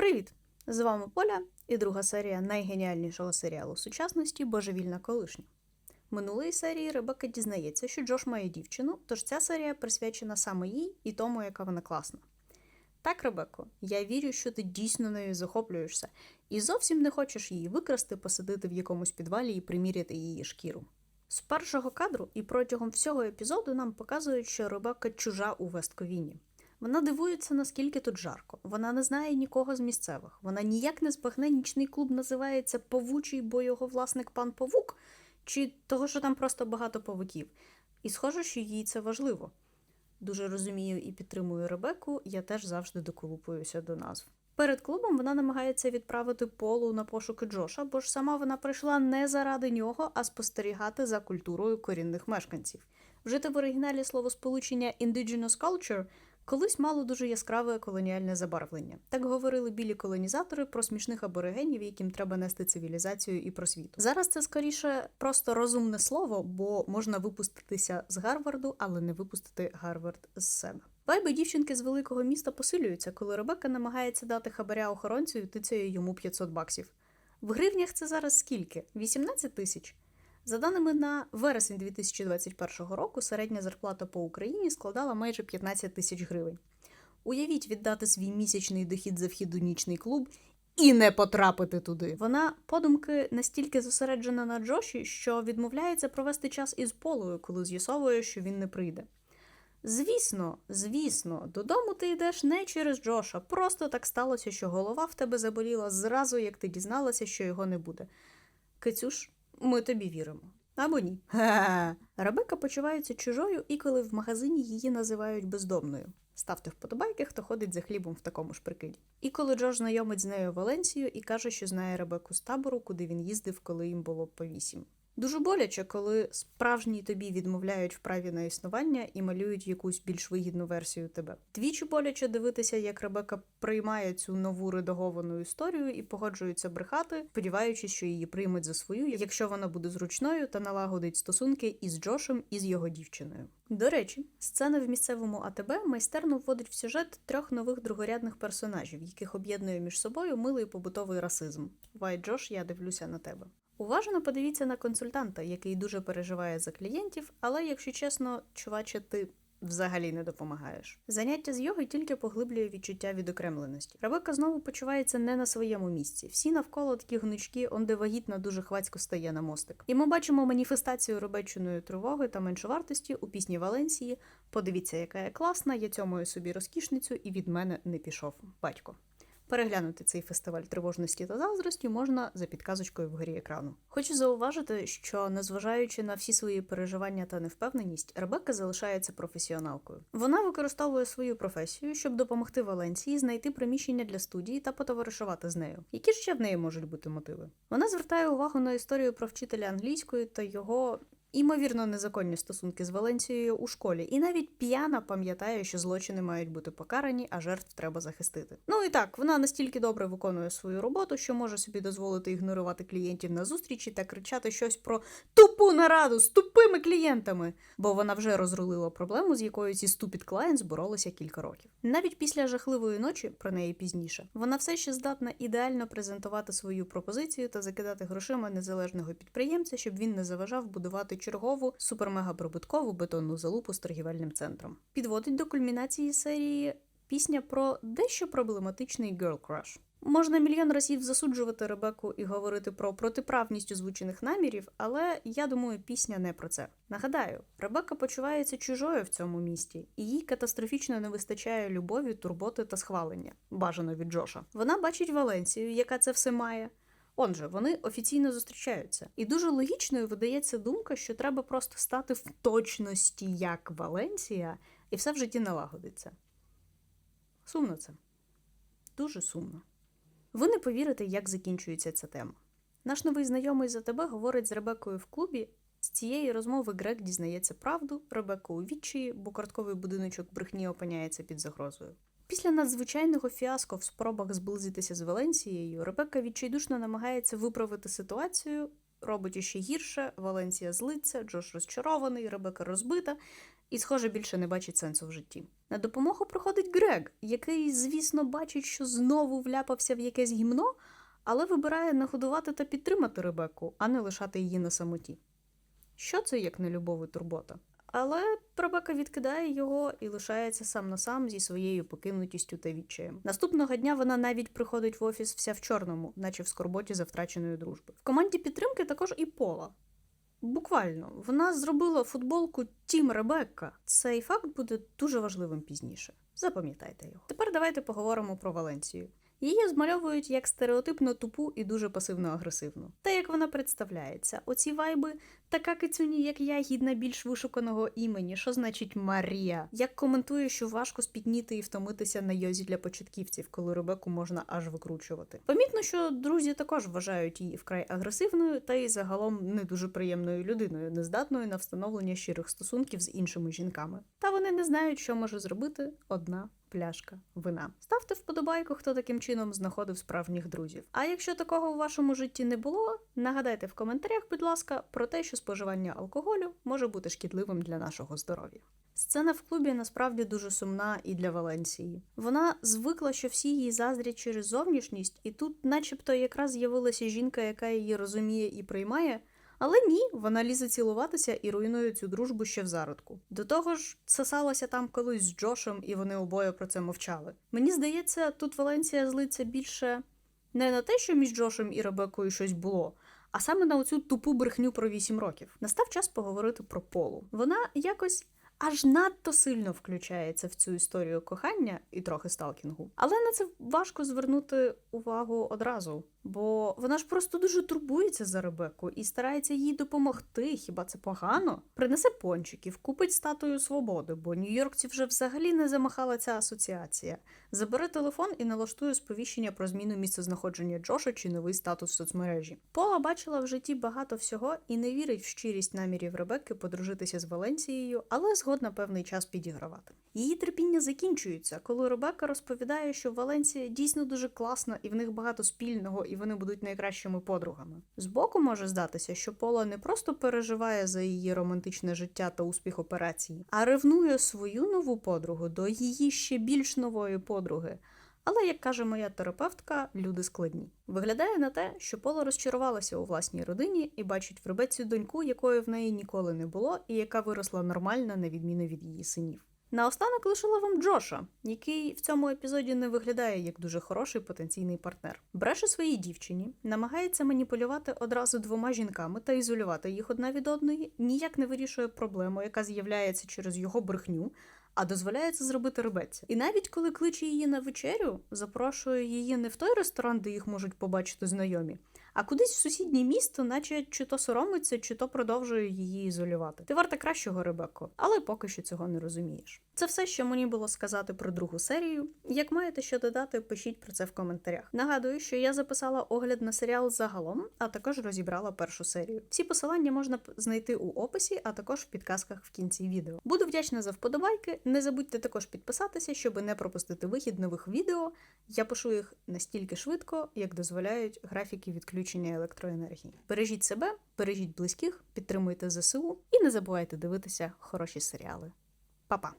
Привіт! З вами Поля і друга серія найгеніальнішого серіалу сучасності Божевільна колишня. Минулої серії Ребекка дізнається, що Джош має дівчину, тож ця серія присвячена саме їй і тому, яка вона класна. Так, Ребекко, я вірю, що ти дійсно нею захоплюєшся, і зовсім не хочеш її викрасти, посадити в якомусь підвалі і приміряти її шкіру. З першого кадру і протягом всього епізоду нам показують, що Ребекка чужа у Вестковіні. Вона дивується, наскільки тут жарко. Вона не знає нікого з місцевих. Вона ніяк не збагне нічний клуб називається Павучий, бо його власник пан Павук, чи того, що там просто багато павуків. І схоже, що їй це важливо. Дуже розумію і підтримую Ребеку, я теж завжди доколупуюся до назв. Перед клубом вона намагається відправити Полу на пошуки Джоша, бо ж сама вона прийшла не заради нього, а спостерігати за культурою корінних мешканців. Вжити в оригіналі словосполучення indigenous culture колись мало дуже яскраве колоніальне забарвлення. Так говорили білі колонізатори про смішних аборигенів, яким треба нести цивілізацію і просвіту. Зараз це скоріше просто розумне слово, бо можна випуститися з Гарварду, але не випустити Гарвард з себе. Вайби дівчинки з великого міста посилюються, коли Ребекка намагається дати хабаря охоронцю і тицяє йому 500 баксів. В гривнях це зараз скільки? 18 тисяч. За даними на вересень 2021 року, середня зарплата по Україні складала майже 15 тисяч гривень. Уявіть віддати свій місячний дохід за вхід у нічний клуб і не потрапити туди. Вона подумки настільки зосереджена на Джоші, що відмовляється провести час із Полою, коли з'ясовує, що він не прийде. Звісно, звісно, додому ти йдеш не через Джоша. Просто так сталося, що голова в тебе заболіла зразу, як ти дізналася, що його не буде. Кицюш, ми тобі віримо. Або ні. Ха-ха. Ребека почувається чужою, і коли в магазині її називають бездомною. Ставте вподобайки, хто ходить за хлібом в такому ж прикиді. І коли Джордж знайомить з нею Валенсію і каже, що знає Ребеку з табору, куди він їздив, коли їм було по вісім. Дуже боляче, коли справжній тобі відмовляють в праві на існування і малюють якусь більш вигідну версію тебе. Двічі боляче дивитися, як Ребека приймає цю нову редаговану історію і погоджується брехати, сподіваючись, що її приймуть за свою, якщо вона буде зручною та налагодить стосунки із Джошем і з його дівчиною. До речі, сцена в місцевому АТБ майстерно вводить в сюжет трьох нових другорядних персонажів, яких об'єднує між собою милий побутовий расизм. Вай Джош, я дивлюся на тебе. Уважно подивіться на консультанта, який дуже переживає за клієнтів, але, якщо чесно, чуваче, ти взагалі не допомагаєш. Заняття з йоги тільки поглиблює відчуття відокремленості. Ребека знову почувається не на своєму місці. Всі навколо такі гнучки, онде вагітна дуже хвацько стає на мостик. І ми бачимо маніфестацію робеченої тривоги та меншовартості у пісні Валенсії. Подивіться, яка я класна, я цьомую собі розкішницю, і від мене не пішов батько. Переглянути цей фестиваль тривожності та заздрості можна за підказочкою вгорі екрану. Хочу зауважити, що незважаючи на всі свої переживання та невпевненість, Ребекка залишається професіоналкою. Вона використовує свою професію, щоб допомогти Валенції знайти приміщення для студії та потоваришувати з нею. Які ще в неї можуть бути мотиви? Вона звертає увагу на історію про вчителя англійської та його Імовірно, незаконні стосунки з Валенцією у школі, і навіть п'яна пам'ятає, що злочини мають бути покарані, а жертв треба захистити. Ну і так, вона настільки добре виконує свою роботу, що може собі дозволити ігнорувати клієнтів на зустрічі та кричати щось про тупу нараду з тупими клієнтами, бо вона вже розрулила проблему, з якою ці ступід клієнт боролися кілька років. Навіть після жахливої ночі, про неї пізніше, вона все ще здатна ідеально презентувати свою пропозицію та закидати грошима незалежного підприємця, щоб він не заважав будувати чергову супермегаприбуткову бетонну залупу з торгівельним центром. Підводить до кульмінації серії пісня про дещо проблематичний girl crush. Можна мільйон разів засуджувати Ребеку і говорити про протиправність озвучених намірів, але я думаю, пісня не про це. Нагадаю, Ребека почувається чужою в цьому місті, і їй катастрофічно не вистачає любові, турботи та схвалення, бажано від Джоша. Вона бачить Валенцію, яка це все має. Отже, вони офіційно зустрічаються. І дуже логічною видається думка, що треба просто стати в точності як Валенція, і все в житті налагодиться. Сумно це. Дуже сумно. Ви не повірите, як закінчується ця тема. Наш новий знайомий за тебе говорить з Ребекою в клубі. З цієї розмови Грек дізнається правду, Ребека у відчаї, бо картковий будиночок брехні опиняється під загрозою. Після надзвичайного фіаско в спробах зблизитися з Валенсією, Ребекка відчайдушно намагається виправити ситуацію, робить іще гірше, Валенсія злиться, Джош розчарований, Ребека розбита. і, схоже, більше не бачить сенсу в житті. На допомогу приходить Грег, який, звісно, бачить, що знову вляпався в якесь гімно, але вибирає нагодувати та підтримати Ребекку, а не лишати її на самоті. Що це як не любов і турбота? Але Ребека відкидає його і лишається сам на сам зі своєю покинутістю та відчаєм. Наступного дня вона навіть приходить в офіс вся в чорному, наче в скорботі за втраченої дружби. В команді підтримки також і Пола. Буквально, вона зробила футболку Тім Ребекка. Цей факт буде дуже важливим пізніше. Запам'ятайте його. Тепер давайте поговоримо про Валенцію. Її змальовують як стереотипно тупу і дуже пасивно-агресивну. Та як вона представляється, оці вайби така кицюні, як я, гідна більш вишуканого імені, що значить Марія. Як коментує, що важко спітніти і втомитися на йозі для початківців, коли Ребеку можна аж викручувати. Помітно, що друзі також вважають її вкрай агресивною та й загалом не дуже приємною людиною, нездатною на встановлення щирих стосунків з іншими жінками. Та вони не знають, що може зробити одна пляшка вина. Ставте вподобайку, хто таким чином знаходив справжніх друзів. А якщо такого в вашому житті не було, нагадайте в коментарях, будь ласка, про те, що споживання алкоголю може бути шкідливим для нашого здоров'я. Сцена в клубі насправді дуже сумна і для Валенції. Вона звикла, що всі її заздрять через зовнішність, і тут, начебто, якраз з'явилася жінка, яка її розуміє і приймає. Але ні, вона лізе цілуватися і руйнує цю дружбу ще в зародку. До того ж, сосалася там колись з Джошем, і вони обоє про це мовчали. Мені здається, тут Валенція злиться більше не на те, що між Джошем і Ребекою щось було, а саме на оцю тупу брехню про 8 років. Настав час поговорити про полу. Вона якось. Аж надто сильно включається в цю історію кохання і трохи сталкінгу. Але на це важко звернути увагу одразу, бо вона ж просто дуже турбується за Ребекку і старається їй допомогти. Хіба це погано? Принесе пончиків, купить статую свободи, бо нью-йоркці вже взагалі не замахала ця асоціація. Забере телефон і налаштує сповіщення про зміну місцезнаходження Джоша чи новий статус в соцмережі. Пола бачила в житті багато всього і не вірить в щирість намірів Ребекки подружитися з Валенцією, але згодна певний час підігравати. Її терпіння закінчується, коли Ребекка розповідає, що Валенція дійсно дуже класна і в них багато спільного, і вони будуть найкращими подругами. Збоку може здатися, що Пола не просто переживає за її романтичне життя та успіх операції, а ревнує свою нову подругу до її ще більш нової подруги. Але, як каже моя терапевтка, люди складні. Виглядає на те, що Пола розчарувалася у власній родині і бачить в Ребеці доньку, якої в неї ніколи не було, і яка виросла нормально, на відміну від її синів. Наостанок лишила вам Джоша, який в цьому епізоді не виглядає як дуже хороший потенційний партнер. Бреше своїй дівчині, намагається маніпулювати одразу двома жінками та ізолювати їх одна від одної, ніяк не вирішує проблему, яка з'являється через його брехню. А дозволяє це зробити ребеці. І навіть коли кличе її на вечерю, запрошує її не в той ресторан, де їх можуть побачити знайомі, а кудись в сусіднє місто, наче чи то соромиться, чи то продовжує її ізолювати. Ти варта кращого, Ребекко, але поки що цього не розумієш. Це все, що мені було сказати про другу серію. Як маєте що додати, пишіть про це в коментарях. Нагадую, що я записала огляд на серіал загалом, а також розібрала першу серію. Всі посилання можна знайти у описі, а також в підказках в кінці відео. Буду вдячна за вподобайки. Не забудьте також підписатися, щоб не пропустити вихід нових відео. Я пишу їх настільки швидко, як дозволяють графіки відключення електроенергії. Бережіть себе, бережіть близьких, підтримуйте ЗСУ і не забувайте дивитися хороші серіали. Па-па!